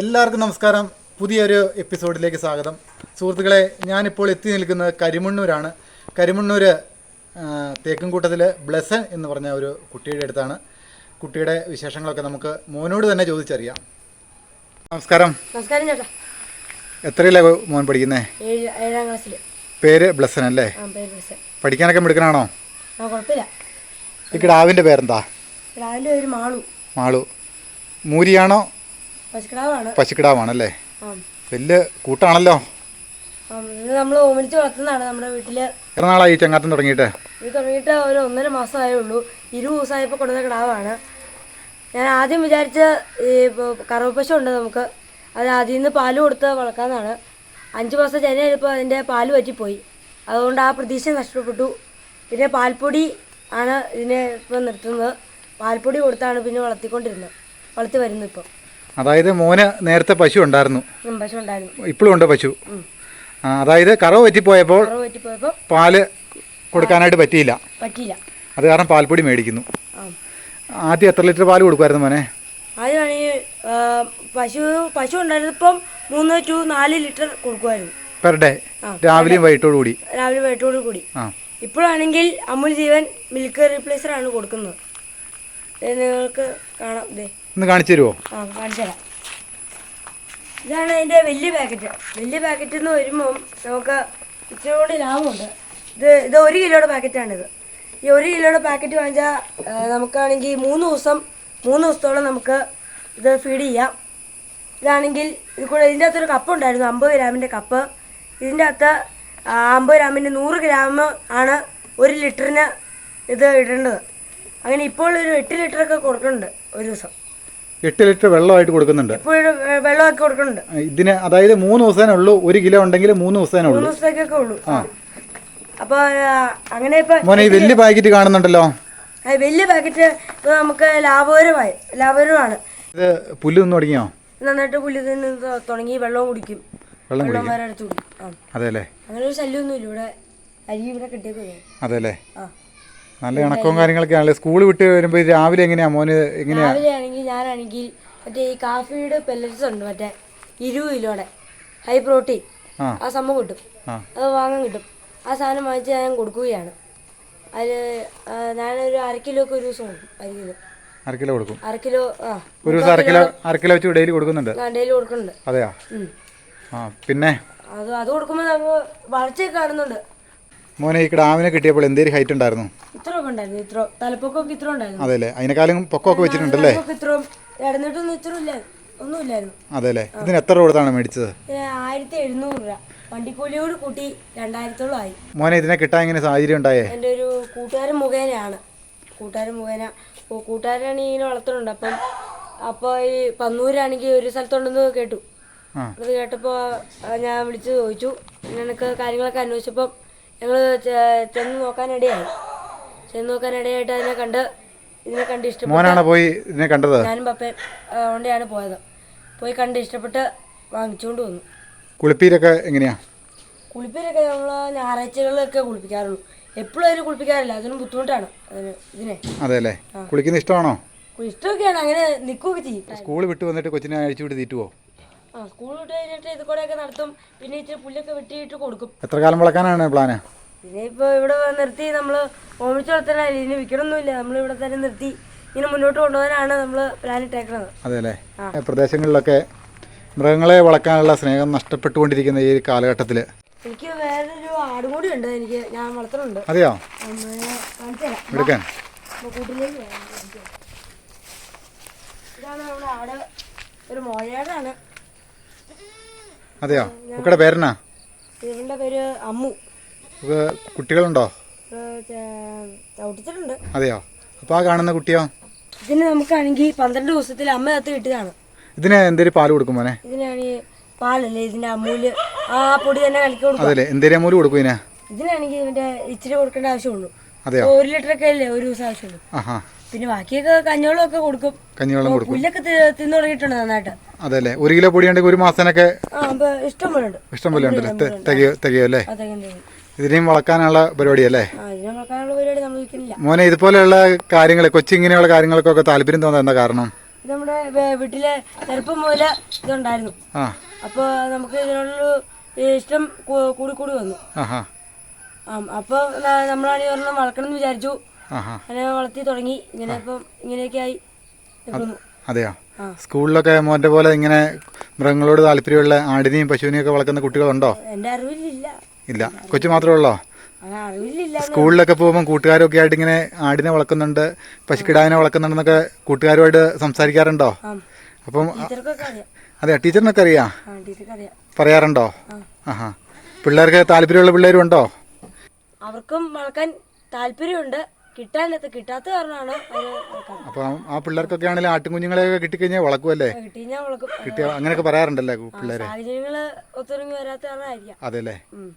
എല്ലാവർക്കും നമസ്കാരം. പുതിയൊരു എപ്പിസോഡിലേക്ക് സ്വാഗതം. സുഹൃത്തുക്കളെ ഞാനിപ്പോൾ എത്തി നിൽക്കുന്നത് കരിമണ്ണൂരാണ്. കരിമണ്ണൂർ തേക്കുംകൂട്ടത്തിൽ ബ്ലെസൻ എന്ന് പറഞ്ഞ ഒരു കുട്ടിയുടെ അടുത്താണ്. കുട്ടിയുടെ വിശേഷങ്ങളൊക്കെ നമുക്ക് മോനോട് തന്നെ ചോദിച്ചറിയാം. നമസ്കാരം. നമസ്കാരം ചേട്ടാ. എത്രയിലെ മോൻ പഠിക്കുന്നേ? ഏഴാം ക്ലാസ്സിൽ പേര് ബ്ലെസൻ അല്ലേ? പഠിക്കാനൊക്കെ മിടുക്കനാണോ? ഈ കിടാവിന്റെ പേരെന്താ? കിടാവിന്റെ പേര് മാളു. മാളു. മൂരിയാണോ പശുക്കിടാവാണ്. ആ വലിയ കൂട്ടാണല്ലോ. നമ്മൾ ഓമനിച്ച് വളർത്തുന്നതാണ് നമ്മുടെ വീട്ടിൽ. എത്ര നാളായി ചങ്ങാത്തം തുടങ്ങിയിട്ട്? ഇത് തുടങ്ങിയിട്ട് ഒരു ഒന്നര മാസമായേ ഉള്ളൂ ഇരു ദിവസമായപ്പോൾ കൊടുത്ത കിടാവാണ്. ഞാൻ ആദ്യം വിചാരിച്ച ഈ ഇപ്പോൾ കറവ പശു ഉണ്ട് നമുക്ക്. അത് അതിൽ നിന്ന് പാൽ കൊടുത്ത് വളർക്കാന്നാണ് അഞ്ച് മാസം ജനയപ്പോൾ അതിന്റെ പാൽ പറ്റിപ്പോയി അതുകൊണ്ട് ആ പ്രതീക്ഷ നഷ്ടപ്പെട്ടു. പിന്നെ പാൽപ്പൊടി ആണ് ഇതിനെ ഇപ്പോൾ നിർത്തുന്നത്. പാൽപ്പൊടി കൊടുത്താണ് പിന്നെ വളർത്തിക്കൊണ്ടിരുന്നത്. വളർത്തി വരുന്നത് ഇപ്പോൾ അതായത് മോന് നേരത്തെ പശു ഉണ്ടായിരുന്നു. ഉം, പശു ഉണ്ടായിരുന്നു. ഇപ്പോഴും ഉണ്ട് പശു. അതായത് കറവ് പറ്റിപ്പോയപ്പോൾ പാൽ കൊടുക്കാനായിട്ട് പറ്റിയില്ല. പറ്റിയില്ല. അത് കാരണം പാൽപ്പൊടി മേടിക്കുന്നു. ആദ്യം എത്ര ലിറ്റർ പാൽ കൊടുക്കുമായിരുന്നു മോനെ? ആദ്യമാണെങ്കിൽ പശു പശു ഉണ്ടായിരുന്നപ്പം മൂന്ന് ടു നാല് ലിറ്റർ കൊടുക്കുമായിരുന്നു പെർ ഡേ. രാവിലെയും വൈകിട്ടോടു കൂടി രാവിലെ വൈകിട്ടോടു കൂടി ഇപ്പോഴാണെങ്കിൽ അമുൽ ജീവൻ മിൽക്ക് റീപ്ലേസർ ആണ് കൊടുക്കുന്നത്. നിങ്ങൾക്ക് കാണാം ഒന്ന് കാണിച്ചു തരുമോ ആ കാണിച്ചു തരാം. ഇതാണ് അതിന്റെ വലിയ പാക്കറ്റ്. വലിയ പാക്കറ്റ് എന്ന് വരുമ്പം നമുക്ക് ഇച്ചിരി കൂടി ലാഭമുണ്ട്. ഇത് ഇത് ഒരു കിലോയുടെ പാക്കറ്റാണിത്. ഈ ഒരു കിലോയുടെ പാക്കറ്റ് വാങ്ങിച്ചാൽ നമുക്കാണെങ്കിൽ മൂന്ന് ദിവസം മൂന്ന് ദിവസത്തോളം നമുക്ക് ഇത് ഫീഡ് ചെയ്യാം. ഇതാണെങ്കിൽ ഇത് കൂടെ ഇതിന്റെ അകത്തൊരു കപ്പ് ഉണ്ടായിരുന്നു അമ്പത് ഗ്രാമിന്റെ കപ്പ് ഇതിന്റെ അകത്ത് അമ്പത് ഗ്രാമിന്റെ നൂറ് ഗ്രാം ആണ് ഒരു ലിറ്ററിന് ഇത് ഇടേണ്ടത്. അങ്ങനെ ഇപ്പോൾ ഒരു എട്ട് ലിറ്റർ ഒക്കെ കൊടുക്കുന്നുണ്ട് ഒരു ദിവസം. എട്ട് ലിറ്റർ വെള്ളമായിട്ട് കൊടുക്കുന്നുണ്ട്. ഇപ്പോഴും വെള്ളമൊക്കെ കൊടുക്കുന്നുണ്ട്. ഇതിന് അതായത് മൂന്ന് ദിവസമേ ഉള്ളൂ ഒരു കിലോ ഉണ്ടെങ്കിൽ മൂന്ന് ദിവസമേ മൂന്ന് ഉള്ളൂ ദിവസത്തേക്കൊക്കെ ഉള്ളൂ. അപ്പോൾ അങ്ങനെ ഇപ്പം മോനെ ഈ വലിയ പാക്കറ്റ് കാണുന്നുണ്ടല്ലോ. ആ, വലിയ പാക്കറ്റ് ഇപ്പൊ നമുക്ക് ലാഭകരമായി ലാഭകരമാണ് ഇത് പുല്ല് നിന്ന് തുടങ്ങിയോ? നന്നായിട്ട് പുല്ല് തിന്ന് ത- തുടങ്ങി വെള്ളവും കുടിക്കും. വെള്ളം അടുത്ത് കുടിക്കും. ആ. അതെ അല്ലേ അങ്ങനെ ഒരു ശല്യമൊന്നുമില്ല ഇവിടെ അരി ഇവിടെ കിട്ടിയേക്കുന്നത് അതെ അല്ലേ ആ. നല്ല ഇണക്കവും കാര്യങ്ങളൊക്കെ ആണല്ലേ? സ്കൂൾ വിട്ട് വരുമ്പോൾ രാവിലെ എങ്ങനെയാ മോന് എങ്ങനെയാ? രാവിലെ ആണെങ്കിൽ ഞാനാണെങ്കിൽ മറ്റേ ഈ കാഫിയുടെ പെല്ലറ്റ്സ് ഉണ്ട് മറ്റേ ഇരുപത് കിലോടെ ഹൈ പ്രോട്ടീൻ ആ. ആ സംഭവം കിട്ടും. ആ. അത് വാങ്ങാൻ കിട്ടും. ആ സാധനം വാങ്ങിച്ച് ഞാൻ കൊടുക്കുകയാണ്. അതിൽ ഞാനൊരു അര കിലോ ഒക്കെ ഒരു ദിവസം കൊടുക്കും അര കിലോ. അര കിലോ കൊടുക്കും. അര കിലോ ആ. ഒരു ദിവസം അര കിലോ അര കിലോ വെച്ച് ഡെയിലി കൊടുക്കുന്നുണ്ട്? ഡെയിലി കൊടുക്കുന്നുണ്ട്. അതെയാ? ഉം. ആ പിന്നെ? അത് അത് കൊടുക്കുമ്പോൾ നമുക്ക് വളർച്ചയൊക്കെ കാണുന്നുണ്ട്. മോനെ ഈ കിടാവിനെ കിട്ടിയപ്പോൾ എന്തേലും ഹൈറ്റ് ഉണ്ടായിരുന്നു? ഉണ്ടായിരുന്നു. ഇത്ര ഉണ്ടായിരുന്നു. അതെ അല്ലേ അതിനെക്കാളും പൊക്കമൊക്കെ വെച്ചിട്ടുണ്ടല്ലേ? തലപ്പൊക്കം ഇത്രയും ഇടന്നിട്ടൊന്നും ഇത്ര ഇല്ല ഒന്നുമില്ലായിരുന്നു. ഇതിന് എത്ര കൊടുത്താണ് മേടിച്ചത്? ഇത് ആയിരത്തി എഴുന്നൂറ് രൂപ. വണ്ടിക്കൂലിയോട് കൂട്ടി രണ്ടായിരത്തോളം ആയി. മോനെ ഇതിനെ കിട്ടാൻ ഇങ്ങനെ സാഹചര്യം ഉണ്ടായേ? എന്റെ ഒരു കൂട്ടുകാരൻ മുഖേനയാണ്. കൂട്ടുകാരൻ മുഖേന. ഓ കൂട്ടുകാരനാണ് ഇങ്ങനെ വളർത്തുന്നുണ്ട്. അപ്പം അപ്പോൾ ഈ പന്നൂരാണെങ്കിൽ ഒരു സ്ഥലത്തുണ്ടെന്ന് കേട്ടു. അത് കേട്ടപ്പോൾ ഞാൻ വിളിച്ചു ചോദിച്ചു. നിനക്ക് കാര്യങ്ങളൊക്കെ അന്വേഷിച്ചപ്പം ഞങ്ങൾ ചെന്ന് നോക്കാനിടയായി. ചെന്ന് നോക്കാനിടയായിട്ട് അതിനെ കണ്ട് ഇതിനെ കണ്ട് ഇഷ്ടപ്പെട്ടു മോനാണോ പോയി ഇതിനെ കണ്ടത്? ഞാനും പപ്പയും ആ, കൊണ്ടാണ് പോയത്. പോയി കണ്ട് ഇഷ്ടപ്പെട്ട് വാങ്ങിച്ചുകൊണ്ട് വന്നു. കുളിപ്പീരൊക്കെ എങ്ങനെയാ? കുളിപ്പീരൊക്കെ നമ്മൾ ഞായറാഴ്ചകളിലൊക്കെ കുളിപ്പിക്കാറുള്ളൂ. എപ്പോഴും അതിന് കുളിപ്പിക്കാറില്ല. അതിനും ബുദ്ധിമുട്ടാണ്. അതിന് ഇതിനെ. അതെ അല്ലേ കുളിക്കുന്ന ഇഷ്ടമാണോ? ഇഷ്ടമൊക്കെയാണ് അങ്ങനെ നിൽക്കുകയൊക്കെ ചെയ്യും. സ്കൂൾ വിട്ട് വന്നിട്ട് കൊച്ചിനെ അഴിച്ചു വിട്ട് തീറ്റുവോ? ആ സ്കൂൾ വിട്ട് കഴിഞ്ഞിട്ട് ഇത് കൂടെയൊക്കെ നടത്തും. പിന്നെ ഇച്ചിരി പുല്ലൊക്കെ വെട്ടിയിട്ട് കൊടുക്കും. എത്ര കാലം വളക്കാനാണ് പ്ലാന്? പിന്നെ ഇപ്പോൾ ഇവിടെ നിർത്തി നമ്മൾ ഓമിച്ചു വളർത്താനല്ല ഇതിന് വിൽക്കണമൊന്നുമില്ല നമ്മൾ ഇവിടെ തന്നെ നിർത്തി. ഇങ്ങനെ മുന്നോട്ട് കൊണ്ടുപോകാനാണ് നമ്മൾ പ്ലാൻ ഇട്ടേക്കുന്നത് അതെ അല്ലേ പ്രദേശങ്ങളിലൊക്കെ മൃഗങ്ങളെ വളർക്കാനുള്ള സ്നേഹം നഷ്ടപ്പെട്ടുകൊണ്ടിരിക്കുന്ന ഈ കാലഘട്ടത്തിൽ എനിക്ക് വേറൊരു ആടും കൂടി ഉണ്ട്. എനിക്ക് ഞാൻ വളർത്തുന്നുണ്ട്. അതെയോ? എടുക്കാൻ. ഇതാണ് നമ്മുടെ ആട്. ഒരു മോഴയാണ് അതെയോ? പേരെന്നാ? ഇവന്റെ പേര് അമ്മു. കുട്ടികളുണ്ടോ? ചവിട്ടിച്ചിട്ടുണ്ട്. അതെയോ? അപ്പൊ ആ കാണുന്ന കുട്ടിയോ? ഇതിന് നമുക്കാണെങ്കിൽ പന്ത്രണ്ട് ദിവസത്തിൽ അമ്മ കത്ത് കിട്ടിയതാണ് ഇതിന് എന്തേലും പാൽ കൊടുക്കും മോനെ? ഇതിനാണെങ്കിൽ പാലല്ലേ? ഇതിന്റെ അമ്മൂൽ ആ പൊടി തന്നെ കലക്കി കൊടുക്കും. അതല്ലേ? എന്തേലും അമൂൽ കൊടുക്കും ഇതിനെ? ഇതിനാണെങ്കിൽ ഇതിന്റെ ഇച്ചിരി കൊടുക്കേണ്ട ആവശ്യമുള്ളൂ. അതെയോ? ഒരു ലിറ്റർ ഒക്കെ അല്ലേ? ഒരു ദിവസം ആവശ്യമുള്ളൂ. ആഹാ. പിന്നെ ബാക്കിയൊക്കെ കഞ്ഞോളം ഒക്കെ കൊടുക്കും കഞ്ഞോളം കൊടുക്കും. പുല്ലൊക്കെ തി- തിന്നു തുടങ്ങിയിട്ടുണ്ട് നന്നായിട്ട്. അതല്ലേ? ഒരു കിലോ പൊടിയുണ്ടെങ്കിൽ ഒരു മാസത്തിനൊക്കെ ഇഷ്ടം പോലെ ഉണ്ട് ഇഷ്ടം പോലെ ഉണ്ടല്ലേ തികയോ തികയോ അല്ലേ? ഇതിനെയും വളർക്കാനുള്ള പരിപാടിയല്ലേ? ഇതിനെ പരിപാടി നമ്മൾ മോനെ ഇതുപോലെയുള്ള കാര്യങ്ങൾ കൊച്ചി ഇങ്ങനെയുള്ള കാര്യങ്ങൾക്കൊക്കെ താല്പര്യം തോന്നാൻ എന്താ കാരണം? ഇത് നമ്മുടെ വേ- വീട്ടിലെ ചെറുപ്പം മുതൽ ഇതുണ്ടായിരുന്നു. ആ. അപ്പോൾ നമുക്ക് ഇതിനോടൊരു ഇഷ്ടം കൂ- കൂടി കൂടി വന്നു. ആഹാ. നമ്മളാണീ അപ്പോൾ നമ്മളാണെങ്കിൽ ഒരെണ്ണം വളർക്കണം എന്ന് വിചാരിച്ചു. ആഹാ. അങ്ങനെ വളർത്തി തുടങ്ങി. ഇങ്ങനെ ഇപ്പം ഇങ്ങനെയൊക്കെ ആയി നിൽക്കുന്നു അതെയോ? ആ. സ്കൂളിലൊക്കെ മോന്റെ പോലെ ഇങ്ങനെ മൃഗങ്ങളോട് താല്പര്യമുള്ള ആടിനെയും പശുവിനെയും ഒക്കെ വളർത്തുന്ന കുട്ടികളുണ്ടോ? എന്റെ അറിവിലില്ല. ഇല്ല. കൊച്ചു മാത്രമേ ഉള്ളോ? സ്കൂളിലൊക്കെ പോകുമ്പോൾ കൂട്ടുകാരൊക്കെ ആയിട്ട് ഇങ്ങനെ ആടിനെ വളർക്കുന്നുണ്ട് പശുക്കിടാവിനെ വളർക്കുന്നുണ്ടെന്നൊക്കെ കൂട്ടുകാരുമായിട്ട് സംസാരിക്കാറുണ്ടോ? അപ്പം അതെ ടീച്ചറിനൊക്കെ അറിയാം? പറയാറുണ്ടോ? ആഹ്. പിള്ളേർക്ക് താല്പര്യമുള്ള പിള്ളേരും ഉണ്ടോ അവർക്കും വളർക്കാൻ താല്പര്യമുണ്ട്. കിട്ടാനത്ത് കിട്ടാത്ത കാരണമാണ് അപ്പൊ ആ പിള്ളേർക്കൊക്കെ ആണെങ്കിലും ആട്ടുംകുഞ്ഞുങ്ങളെയൊക്കെ കിട്ടിക്കഴിഞ്ഞാൽ വളക്കുമല്ലേ കിട്ടിയ അങ്ങനെയൊക്കെ പറയാറുണ്ടല്ലേ പിള്ളേരെ? സാഹചര്യങ്ങൾ ഒത്തൊരുങ്ങി വരാത്ത കാരണമായിരിക്കാം. ഉം.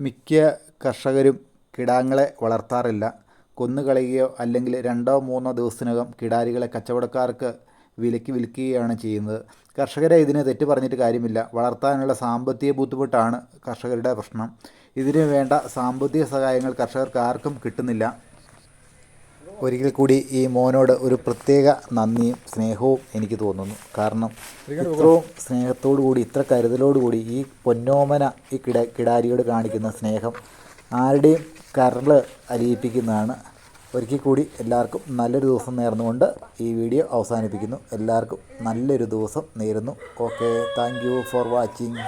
മിക്ക കർഷകരും കിടാങ്ങളെ വളർത്താറില്ല. കൊന്നുകളയുകയോ അല്ലെങ്കിൽ രണ്ടോ മൂന്നോ ദിവസത്തിനകം കിടാരികളെ കച്ചവടക്കാർക്ക് വിലയ്ക്ക് വിൽക്കുകയാണ് ചെയ്യുന്നത്. കർഷകരെ ഇതിന് തെറ്റ് പറഞ്ഞിട്ട് കാര്യമില്ല. വളർത്താനുള്ള സാമ്പത്തിക ബുദ്ധിമുട്ടാണ് കർഷകരുടെ പ്രശ്നം. ഇതിനു വേണ്ട സാമ്പത്തിക സഹായങ്ങൾ കർഷകർക്ക് ആർക്കും കിട്ടുന്നില്ല. ഒരിക്കൽ കൂടി ഈ മോനോട് ഒരു പ്രത്യേക നന്ദിയും സ്നേഹവും എനിക്ക് തോന്നുന്നു. കാരണം ഇത്രയും സ്നേഹത്തോടു കൂടി ഇത്ര കരുതലോടു കൂടി ഈ പൊന്നോമന ഈ കിട കിടാരിയോട് കാണിക്കുന്ന സ്നേഹം ആരുടെയും കരൾ അലിയിപ്പിക്കുന്നതാണ്. ഒരിക്കൽ കൂടി എല്ലാവർക്കും നല്ലൊരു ദിവസം നേർന്നുകൊണ്ട് ഈ വീഡിയോ അവസാനിപ്പിക്കുന്നു. എല്ലാവർക്കും നല്ലൊരു ദിവസം നേരുന്നു. Okay thank you for watching